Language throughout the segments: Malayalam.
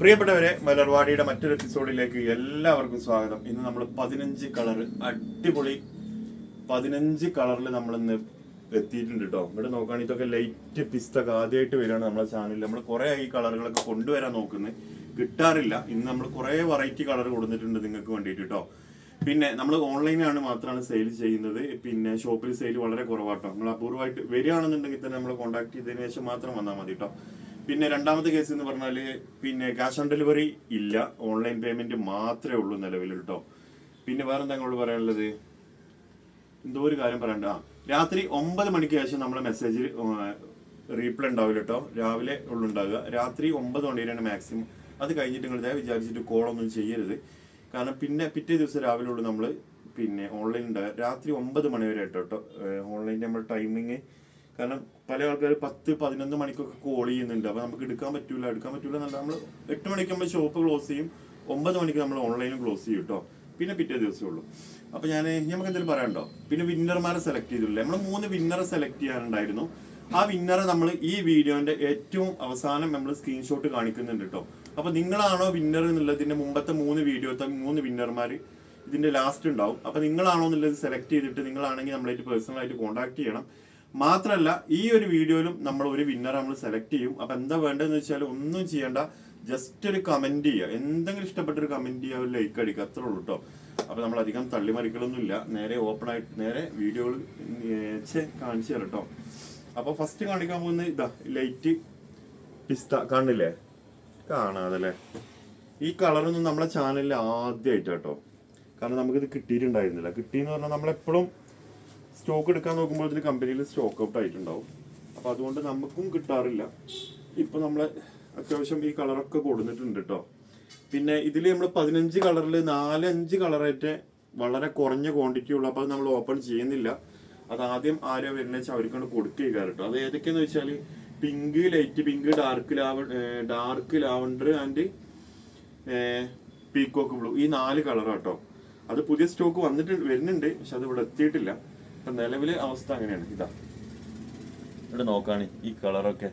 പ്രിയപ്പെട്ടവരെ മലർവാടിയുടെ മറ്റൊരു എപ്പിസോഡിലേക്ക് എല്ലാവർക്കും സ്വാഗതം. ഇന്ന് നമ്മൾ പതിനഞ്ച് കളർ അടിപൊളി പതിനഞ്ച് കളറിൽ നമ്മൾ ഇന്ന് എത്തിയിട്ടുണ്ട് കേട്ടോ ഇവിടെ നോക്കുകയാണെങ്കിൽ ഇതൊക്കെ ലൈറ്റ് പിസ്തൊക്കെ ആദ്യമായിട്ട് വരികയാണ് നമ്മളെ ചാനലിൽ നമ്മൾ കുറെ ഈ കളറുകളൊക്കെ കൊണ്ടുവരാൻ നോക്കുന്നത് കിട്ടാറില്ല. ഇന്ന് നമ്മൾ കുറെ വെറൈറ്റി കളർ കൊടുത്തിട്ടുണ്ട് നിങ്ങൾക്ക് വേണ്ടിയിട്ട് കേട്ടോ പിന്നെ നമ്മൾ ഓൺലൈനാണ് മാത്രമാണ് സെയിൽ ചെയ്യുന്നത്. പിന്നെ ഷോപ്പിൽ സെയിൽ വളരെ കുറവാട്ടോ നമ്മൾ അപൂർവമായിട്ട് വരികയാണെന്നുണ്ടെങ്കിൽ തന്നെ നമ്മൾ കോൺടാക്ട് ചെയ്തതിനു ശേഷം മാത്രം വന്നാൽ മതി കേട്ടോ പിന്നെ രണ്ടാമത്തെ കേസ് എന്ന് പറഞ്ഞാൽ പിന്നെ ക്യാഷ് ഓൺ ഡെലിവറി ഇല്ല. ഓൺലൈൻ പേയ്മെന്റ് മാത്രമേ ഉള്ളൂ നിലവിൽ കേട്ടോ പിന്നെ വേറെ എന്താ പറയാനുള്ളത്? എന്തോ ഒരു കാര്യം പറയണ്ട. രാത്രി ഒമ്പത് മണിക്ക് ശേഷം നമ്മളെ മെസ്സേജ് റീപ്ലൈ ഉണ്ടാവില്ല കേട്ടോ രാവിലെ ഉള്ളു ഉണ്ടാവുക. രാത്രി ഒമ്പത് മണി വരെയാണ് മാക്സിമം അത് കഴിഞ്ഞിട്ട് നിങ്ങൾ ദയവ് വിചാരിച്ചിട്ട് കോളൊന്നും ചെയ്യരുത്. കാരണം പിന്നെ പിറ്റേ ദിവസം രാവിലെ ഉള്ളു നമ്മൾ പിന്നെ ഓൺലൈൻ ഉണ്ടാവുക. രാത്രി ഒമ്പത് മണി വരെ കേട്ടോ ഓൺലൈൻ നമ്മൾ ടൈമിങ് കാരണം പല ആൾക്കാർ പത്ത് പതിനൊന്ന് മണിക്കൊക്കെ കോൾ ചെയ്യുന്നുണ്ട്. അപ്പൊ നമുക്ക് എടുക്കാൻ പറ്റൂല. എടുക്കാൻ പറ്റൂല നമ്മൾ എട്ട് നമ്മൾ ഷോപ്പ് ക്ലോസ് ചെയ്യും. ഒമ്പത് മണിക്ക് നമ്മൾ ഓൺലൈനും ക്ലോസ് ചെയ്യും കേട്ടോ പിന്നെ പിറ്റേ ദിവസമേ ഉള്ളൂ. അപ്പൊ ഞാൻ നമുക്ക് എന്തെങ്കിലും പറയാനുണ്ടോ? പിന്നെ വിന്നർമാരെ സെലക്ട് ചെയ്തില്ലേ നമ്മൾ മൂന്ന് വിന്നറെ സെലക്ട് ചെയ്യാനുണ്ടായിരുന്നു ആ വിന്നറെ നമ്മൾ ഈ വീഡിയോന്റെ ഏറ്റവും അവസാനം നമ്മൾ സ്ക്രീൻഷോട്ട് കാണിക്കുന്നുണ്ട് കേട്ടോ അപ്പൊ നിങ്ങളാണോ വിന്നർ എന്നുള്ളതിന്റെ മുമ്പത്തെ മൂന്ന് വീഡിയോത്തെ മൂന്ന് വിന്നർമാർ ഇതിന്റെ ലാസ്റ്റ് ഉണ്ടാവും. അപ്പൊ നിങ്ങളാണോ എന്നുള്ളത് സെലക്ട് ചെയ്തിട്ട് നിങ്ങളാണെങ്കിൽ നമ്മളായിട്ട് പേഴ്സണലായിട്ട് കോൺടാക്ട് ചെയ്യണം. മാത്രല്ല ഈ ഒരു വീഡിയോയിലും നമ്മൾ ഒരു വിന്നർ നമ്മൾ സെലക്ട് ചെയ്യും. അപ്പൊ എന്താ വേണ്ടതെന്ന് വെച്ചാൽ ഒന്നും ചെയ്യേണ്ട. ജസ്റ്റ് ഒരു കമന്റ് ചെയ്യുക. എന്തെങ്കിലും ഇഷ്ടപ്പെട്ട ഒരു കമന്റ് ചെയ്യുക ഒരു ലൈക്ക് അടിക്കുക. അത്രേ ഉള്ളൂ കേട്ടോ അപ്പൊ നമ്മൾ അധികം തള്ളിമറിക്കലൊന്നുമില്ല. നേരെ ഓപ്പൺ ആയിട്ട് നേരെ വീഡിയോകൾ കാണിച്ചു തരാം കേട്ടോ അപ്പൊ ഫസ്റ്റ് കാണിക്കാൻ പോകുന്നത് ഇതാ ലൈറ്റ് പിസ്ത കാണില്ലേ കാണാതല്ലേ? ഈ കളറൊന്നും നമ്മളെ ചാനലിൽ ആദ്യമായിട്ട് കേട്ടോ കാരണം നമുക്കിത് കിട്ടിയിട്ടുണ്ടായിരുന്നില്ല. കിട്ടിയെന്ന് പറഞ്ഞാൽ നമ്മളെപ്പോഴും സ്റ്റോക്ക് എടുക്കാൻ നോക്കുമ്പോൾ ഇതിന് കമ്പനിയിൽ സ്റ്റോക്ക് ഔട്ട് ആയിട്ടുണ്ടാവും. അപ്പോൾ അതുകൊണ്ട് നമുക്കും കിട്ടാറില്ല. ഇപ്പൊ നമ്മൾ അത്യാവശ്യം ഈ കളറൊക്കെ കൊടുത്തിട്ടുണ്ട് കേട്ടോ പിന്നെ ഇതിൽ നമ്മൾ പതിനഞ്ച് കളറിൽ നാലഞ്ച് കളറായിട്ട് വളരെ കുറഞ്ഞ ക്വാണ്ടിറ്റി ഉള്ളു നമ്മൾ ഓപ്പൺ ചെയ്യുന്നില്ല. അത് ആദ്യം ആരോ വരുന്ന വെച്ചാൽ അവർക്കാണ് കൊടുക്കുക കേട്ടോ അത് ഏതൊക്കെയെന്ന് വെച്ചാൽ pink light pink dark lava dark lavender and peacock blue ഈ നാല് കളർ കേട്ടോ അത് പുതിയ സ്റ്റോക്ക് വന്നിട്ട് വരുന്നുണ്ട് പക്ഷെ അത് ഇവിടെ എത്തിയിട്ടില്ല. ഇപ്പൊ നിലവിലെ അവസ്ഥ അങ്ങനെയാണ്. ഇതാ. ഇവിടെ നോക്കാണ് ഈ കളറൊക്കെ.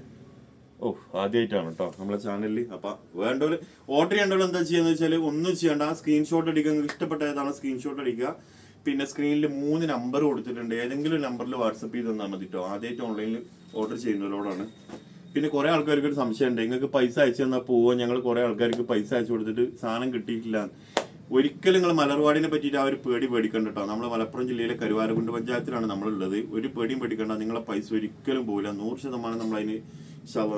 ഓ ആദ്യമായിട്ടാണ് കേട്ടോ നമ്മളെ ചാനലിൽ അപ്പൊ വേണ്ടവര് ഓർഡർ ചെയ്യേണ്ടവർ എന്താ ചെയ്യാന്ന് വെച്ചാൽ ഒന്നും ചെയ്യണ്ട. സ്ക്രീൻഷോട്ട് അടിക്കുക ഇഷ്ടപ്പെട്ട ഏതാണ് സ്ക്രീൻഷോട്ട് അടിക്കുക പിന്നെ സ്ക്രീനിൽ മൂന്ന് നമ്പർ കൊടുത്തിട്ടുണ്ട്. ഏതെങ്കിലും നമ്പറിൽ വാട്സപ്പ് ചെയ്ത് തന്നാൽ മതി കേട്ടോ ആദ്യമായിട്ട് ഓൺലൈനിൽ ഓർഡർ ചെയ്യുന്നവരോടാണ്. പിന്നെ കുറെ ആൾക്കാർക്ക് ഒരു സംശയം ഉണ്ട് നിങ്ങൾക്ക് പൈസ അയച്ചു തന്നാൽ പോവോ? ഞങ്ങൾ കുറെ ആൾക്കാർക്ക് പൈസ അയച്ചു കൊടുത്തിട്ട് സാധനം കിട്ടിയിട്ടില്ല ഒരിക്കലും നിങ്ങൾ മലർവാടിനെ പറ്റിയിട്ട് ആ ഒരു പേടി പേടിക്കണ്ട കേട്ടോ നമ്മൾ മലപ്പുറം ജില്ലയിലെ കരുവാരകുണ്ട് പഞ്ചായത്തിലാണ് നമ്മളുള്ളത്. ഒരു പേടിയും പേടിക്കണ്ട. നിങ്ങളെ പൈസ ഒരിക്കലും പോകില്ല നൂറ് ശതമാനം നമ്മൾ അതിന്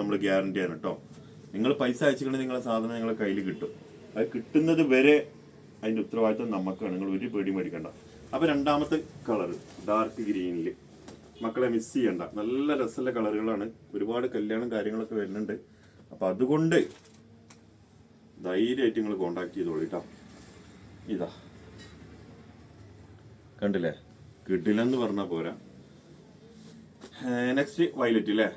നമ്മൾ ഗ്യാരണ്ടി ആണ് കേട്ടോ നിങ്ങൾ പൈസ അയച്ചിട്ടുണ്ടെങ്കിൽ നിങ്ങളെ സാധനം നിങ്ങളെ കയ്യിൽ കിട്ടും. അത് കിട്ടുന്നത് വരെ അതിന്റെ ഉത്തരവാദിത്വം നമുക്കാണ് നിങ്ങൾ ഒരു പേടിയും പേടിക്കണ്ട. അപ്പൊ രണ്ടാമത്തെ കളർ ഡാർക്ക് ഗ്രീനിൽ മക്കളെ മിസ് ചെയ്യണ്ട. നല്ല രസമുള്ള കളറുകളാണ്. ഒരുപാട് കല്യാണം കാര്യങ്ങളൊക്കെ വരുന്നുണ്ട്. അപ്പൊ അതുകൊണ്ട് ധൈര്യമായിട്ട് നിങ്ങൾ കോണ്ടാക്ട് ചെയ്തോളൂ കേട്ടോ ഇതാ. കണ്ടില്ലേ? കിട്ടില്ലെന്ന് പറഞ്ഞാ പോരാ. നെക്സ്റ്റ് വയലറ്റ് അല്ലേ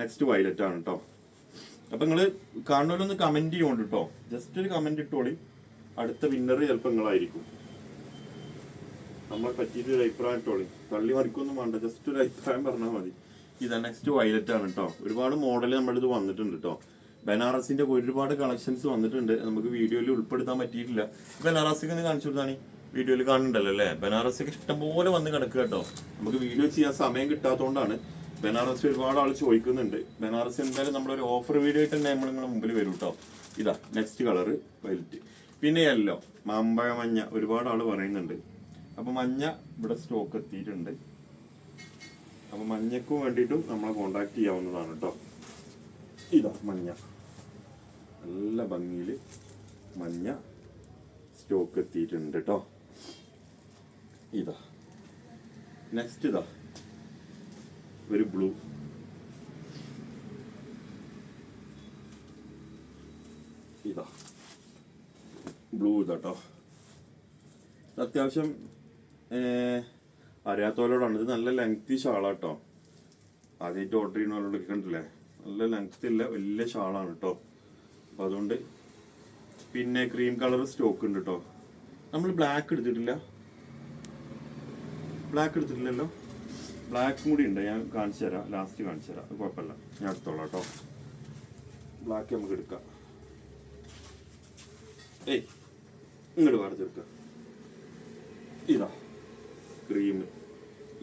നെക്സ്റ്റ് വയലറ്റ് ആണ് കേട്ടോ അപ്പൊ നിങ്ങൾ കാണുന്നവരൊന്ന് കമന്റ് ചെയ്യുന്നുണ്ട് കേട്ടോ ജസ്റ്റ് ഒരു കമന്റ് ഇട്ടോളി. അടുത്ത വിന്നർ ചിലപ്പോ നിങ്ങളായിരിക്കും. നമ്മളെ പറ്റിയിട്ട് ഒരു അഭിപ്രായം ഇട്ടോളി. തള്ളി മറിക്കൊന്നും വേണ്ട. ജസ്റ്റ് ഒരു അഭിപ്രായം പറഞ്ഞാൽ മതി. ഇതാ നെക്സ്റ്റ് വയലറ്റ് ആണ് കേട്ടോ ഒരുപാട് മോഡൽ നമ്മളിത് വന്നിട്ടുണ്ട് കേട്ടോ ബനാറസിന്റെ ഒരുപാട് കളക്ഷൻസ് വന്നിട്ടുണ്ട്. നമുക്ക് വീഡിയോയിൽ ഉൾപ്പെടുത്താൻ പറ്റിയിട്ടില്ല. ബനാറസിക്ക് ഒന്ന് കാണിച്ചു കൊടുത്താണ് വീഡിയോയിൽ കാണുന്നുണ്ടല്ലോ അല്ലേ? ബനാറസിക്ക് ഇഷ്ടംപോലെ വന്ന് കിടക്കുക കേട്ടോ. നമുക്ക് വീഡിയോ ചെയ്യാൻ സമയം കിട്ടാത്തതുകൊണ്ടാണ് ബനാറസ് ഒരുപാട് ആൾ ചോദിക്കുന്നുണ്ട്. ബനാറസ് എന്തായാലും നമ്മളൊരു ഓഫർ വീഡിയോ ആയിട്ട് തന്നെ നമ്മൾ മുമ്പിൽ വരും കേട്ടോ. ഇതാ നെക്സ്റ്റ് കളർ വൈലറ്റ് പിന്നെ യെല്ലോ മാമ്പഴ മഞ്ഞ ഒരുപാട് ആൾ പറയുന്നുണ്ട്. അപ്പൊ മഞ്ഞ ഇവിടെ സ്റ്റോക്ക് എത്തിയിട്ടുണ്ട്. അപ്പൊ മഞ്ഞക്കും വേണ്ടിയിട്ടും നമ്മളെ കോണ്ടാക്ട് ചെയ്യാവുന്നതാണ് കേട്ടോ. ഇതാ മഞ്ഞ. നല്ല ഭംഗിയിൽ മഞ്ഞ സ്റ്റോക്ക് എത്തിയിട്ടുണ്ട് കേട്ടോ ഇതാ. നെക്സ്റ്റ് ഇതാ. ഒരു ബ്ലൂ ഇതാ. ബ്ലൂ ഇതാട്ടോ അത്യാവശ്യം അറിയാത്തവരോടാണ്. ഇത് നല്ല ലെങ്തി ഷാളാട്ടോ ആദ്യമായിട്ട് ഓർഡർ ചെയ്യുന്നവരോടൊക്കെ കണ്ടില്ലേ? നല്ല ലെങ്ത് ഇല്ല വലിയ ഷാളാണ് കേട്ടോ അപ്പൊ അതുകൊണ്ട് പിന്നെ ക്രീം കളർ സ്റ്റോക്ക് ഉണ്ട് കേട്ടോ നമ്മൾ ബ്ലാക്ക് എടുത്തിട്ടില്ല. ബ്ലാക്ക് എടുത്തിട്ടില്ലല്ലോ. ബ്ലാക്കും കൂടി ഉണ്ട്. ഞാൻ കാണിച്ചു തരാം. ലാസ്റ്റ് കാണിച്ചു തരാം. അത് കുഴപ്പമില്ല. ഞാൻ എടുത്തോളാം കേട്ടോ ബ്ലാക്ക് നമുക്ക് എടുക്കാം. ഏയ് ഇങ്ങോട്ട് വേറെ ചേർക്ക. ഇതാ ക്രീം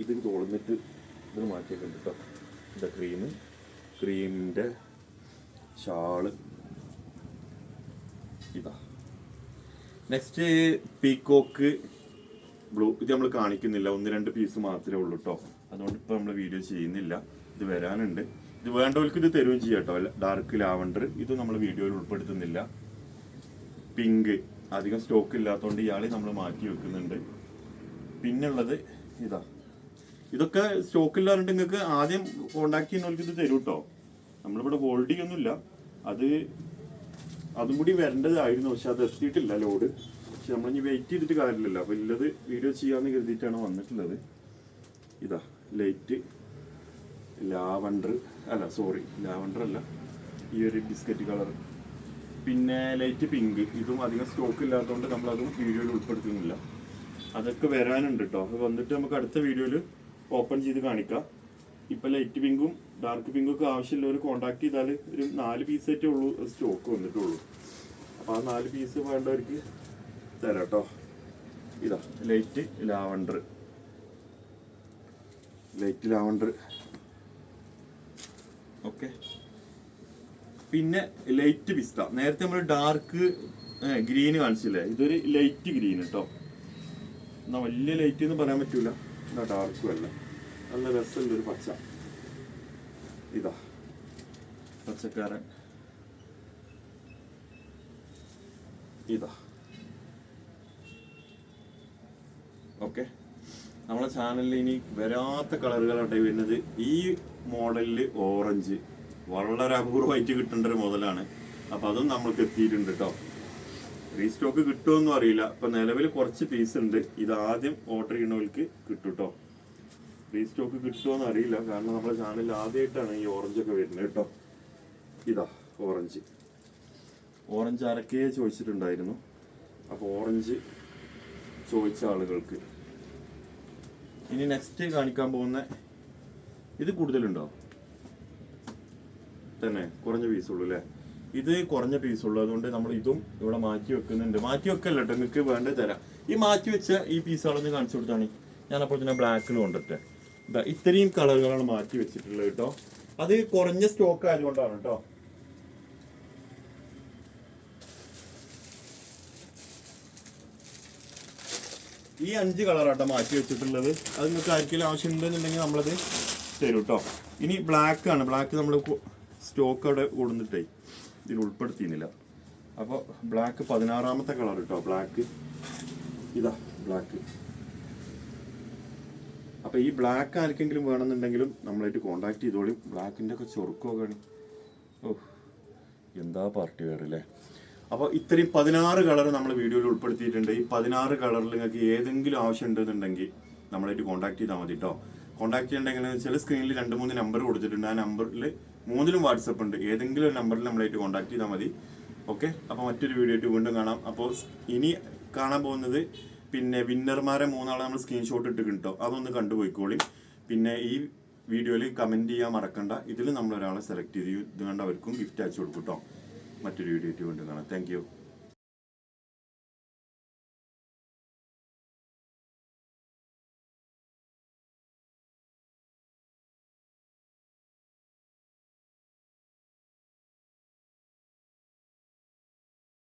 ഇത് തുറന്നിട്ട് ഇത് മാറ്റിയൊക്കെ ഉണ്ട് കേട്ടോ ഇതാ ക്രീം ക്രീമിന്റെ ഷാൾ. ഇതാ. Next peacock blue. ഇത് നമ്മൾ കാണിക്കുന്നില്ല. ഒന്ന് രണ്ട് പീസ് മാത്രമേ ഉള്ളൂ കേട്ടോ അതുകൊണ്ട് ഇപ്പോൾ നമ്മൾ വീഡിയോ ചെയ്യുന്നില്ല. ഇത് വരാനുണ്ട്. ഇത് വേണ്ടവർക്ക് ഇത് തരുകയും ചെയ്യാം കേട്ടോ ഡാർക്ക് ലാവണ്ടർ ഇത് നമ്മൾ വീഡിയോയിൽ ഉൾപ്പെടുത്തുന്നില്ല. പിങ്ക് അധികം സ്റ്റോക്ക് ഇല്ലാത്തതുകൊണ്ട് ഇയാളെ നമ്മൾ മാറ്റി വെക്കുന്നുണ്ട്. പിന്നുള്ളത് ഇതാ. ഇതൊക്കെ സ്റ്റോക്ക് ഇല്ലാണ്ട് നിങ്ങൾക്ക് ആദ്യം കോണ്ടാക്ട് ചെയ്യുന്നവർക്ക് ഇത് തരും കേട്ടോ നമ്മളിവിടെ ഹോൾഡ് ചെയ്യൊന്നുമില്ല അത് അതും കൂടി വരേണ്ടതായിരുന്നു. പക്ഷെ അത് എത്തിയിട്ടില്ല ലോഡ് പക്ഷെ നമ്മൾ ഇനി വെയിറ്റ് ചെയ്തിട്ട് കാര്യമില്ലല്ലോ. അപ്പൊ ഇല്ലത് വീഡിയോ ചെയ്യാന്ന് കരുതിയിട്ടാണ് വന്നിട്ടുള്ളത്. ഇതാ ലൈറ്റ് ലാവണ്ടർ അല്ല സോറി ലാവണ്ടർ അല്ല. ഈ ഒരു ബിസ്ക്കറ്റ് കളർ പിന്നെ ലൈറ്റ് പിങ്ക് ഇതും അധികം സ്റ്റോക്ക് ഇല്ലാത്തതുകൊണ്ട് നമ്മളതും വീഡിയോയിൽ ഉൾപ്പെടുത്തുന്നില്ല. അതൊക്കെ വരാനുണ്ട് കേട്ടോ അത് വന്നിട്ട് നമുക്ക് അടുത്ത വീഡിയോയിൽ ഓപ്പൺ ചെയ്ത് കാണിക്കാം. ഇപ്പൊ ലൈറ്റ് പിങ്കും ഡാർക്ക് പിങ്കും ഒക്കെ ആവശ്യമുള്ളവർ കോണ്ടാക്ട് ചെയ്താൽ ഒരു നാല് പീസേറ്റേ ഉള്ളൂ സ്റ്റോക്ക് വന്നിട്ടുള്ളൂ. അപ്പൊ ആ നാല് പീസ് വേണ്ടവർക്ക് തരാം കേട്ടോ ഇതാ light lavender. Light lavender. Okay. പിന്നെ ലൈറ്റ് പിസ്ത നേരത്തെ നമ്മൾ ഡാർക്ക് ഗ്രീൻ കാണിച്ചില്ലേ? ഇതൊരു ലൈറ്റ് ഗ്രീൻ കേട്ടോ എന്നാ വലിയ ലൈറ്റ് എന്ന് പറയാൻ പറ്റൂല. എന്നാ ഡാർക്കും അല്ല. നല്ല രസമുണ്ട് ഒരു പച്ച. ഇതാ. പച്ചക്കാരൻ. ഇതാ. ഓക്കെ. നമ്മളെ ചാനലിൽ ഇനി വരാത്ത കളറുകളാണ് വരുന്നത് ഈ മോഡലിൽ ഓറഞ്ച്. വളരെ അപൂർവമായിട്ട് കിട്ടേണ്ട ഒരു മോഡലാണ്. അപ്പൊ അതും നമ്മൾക്ക് എത്തിയിട്ടുണ്ട് കേട്ടോ റീസ്റ്റോക്ക് കിട്ടുമെന്നും അറിയില്ല. അപ്പൊ നിലവിൽ കുറച്ച് പീസ് ഉണ്ട് ഇത് ആദ്യം ഓർഡർ ചെയ്യുന്നവർക്ക് കിട്ടും കേട്ടോ റീസ്റ്റോക്ക് കിട്ടുമോന്ന് അറിയില്ല. കാരണം നമ്മുടെ ചാനലിൽ ആദ്യമായിട്ടാണ് ഈ ഓറഞ്ച് ഒക്കെ വരുന്നത് കേട്ടോ. ഇതാ ഓറഞ്ച് ഓറഞ്ച് അരക്കേ ചോദിച്ചിട്ടുണ്ടായിരുന്നു. അപ്പോൾ ഓറഞ്ച് ചോദിച്ച ആളുകൾക്ക്. ഇനി നെക്സ്റ്റ് കാണിക്കാൻ പോകുന്ന ഇത് കൂടുതലുണ്ടോ? തന്നെ കുറഞ്ഞ പീസുള്ളൂ അല്ലേ? ഇത് കുറഞ്ഞ പീസുള്ളൂ അതുകൊണ്ട് നമ്മൾ ഇതും ഇവിടെ മാറ്റി വെക്കുന്നുണ്ട്. മാറ്റി വെക്കല്ല കേട്ടോ. നിങ്ങൾക്ക് വേണ്ടത് തരാം. ഈ മാറ്റി വെച്ച ഈ പീസുകളൊന്ന് കാണിച്ചു കൊടുത്താണ് ഞാൻ അപ്പോൾ തന്നെ ബ്ലാക്കിൽ കൊണ്ടിട്ടെ ഇത്രയും കളറുകളാണ് മാറ്റി വെച്ചിട്ടുള്ളത് കേട്ടോ. അത് കുറഞ്ഞ സ്റ്റോക്ക് ആയതുകൊണ്ടാണ് കേട്ടോ. ഈ അഞ്ച് കളറാട്ടോ മാറ്റി വെച്ചിട്ടുള്ളത്. അത് നിങ്ങൾക്ക് ആർക്കെങ്കിലും ആവശ്യമുണ്ടെന്നുണ്ടെങ്കിൽ നമ്മളത് തരും കേട്ടോ. ഇനി ബ്ലാക്ക് ആണ്. ബ്ലാക്ക് നമ്മൾ സ്റ്റോക്ക് അവിടെ കൊടുത്തിട്ടേ ഇതിൽ ഉൾപ്പെടുത്തിയിരുന്നില്ല. അപ്പോൾ ബ്ലാക്ക് പതിനാറാമത്തെ കളർ കേട്ടോ. ബ്ലാക്ക് ഇതാ ബ്ലാക്ക് അപ്പൊ ഈ ബ്ലാക്ക് ആർക്കെങ്കിലും വേണമെന്നുണ്ടെങ്കിലും നമ്മളായിട്ട് കോണ്ടാക്ട് ചെയ്തോളി. ബ്ലാക്കിന്റെ ഒക്കെ ചൊറുക്കമൊക്കെ ആണ് ഓ എന്താ പാർട്ടി വേറെ അല്ലേ? അപ്പോൾ ഇത്രയും പതിനാറ് കളർ നമ്മൾ വീഡിയോയിൽ ഉൾപ്പെടുത്തിയിട്ടുണ്ട്. ഈ പതിനാറ് കളറിൽ നിങ്ങൾക്ക് ഏതെങ്കിലും ആവശ്യം ഉണ്ടെന്നുണ്ടെങ്കിൽ നമ്മളായിട്ട് കോൺടാക്ട് ചെയ്താൽ മതി കേട്ടോ കോൺടാക്ട് ചെയ്യണ്ടെങ്കിൽ ചില സ്ക്രീനിൽ രണ്ട് മൂന്ന് നമ്പർ കൊടുത്തിട്ടുണ്ട്. ആ നമ്പറിൽ മൂന്നിലും വാട്സപ്പ് ഉണ്ട്. ഏതെങ്കിലും ഒരു നമ്പറിൽ നമ്മളായിട്ട് കോൺടാക്ട് ചെയ്താൽ മതി. ഓക്കെ അപ്പോൾ മറ്റൊരു വീഡിയോ ആയിട്ട് വീണ്ടും കാണാം. അപ്പോൾ ഇനി കാണാൻ പോകുന്നത് പിന്നെ വിന്നർമാരെ മൂന്നാളെ നമ്മൾ സ്ക്രീൻഷോട്ട് ഇട്ട് കിട്ടോ അതൊന്ന് കണ്ടുപോയിക്കോളി. പിന്നെ ഈ വീഡിയോയിൽ കമന്റ് ചെയ്യാൻ മറക്കണ്ട. ഇതിൽ നമ്മൾ ഒരാളെ സെലക്ട് ചെയ്ത് ഇത് കണ്ട് അവർക്കും ഗിഫ്റ്റ് അയച്ചു കൊടുക്കും കേട്ടോ മറ്റൊരു വീഡിയോ ആയിട്ട് വീണ്ടും കാണാം. താങ്ക്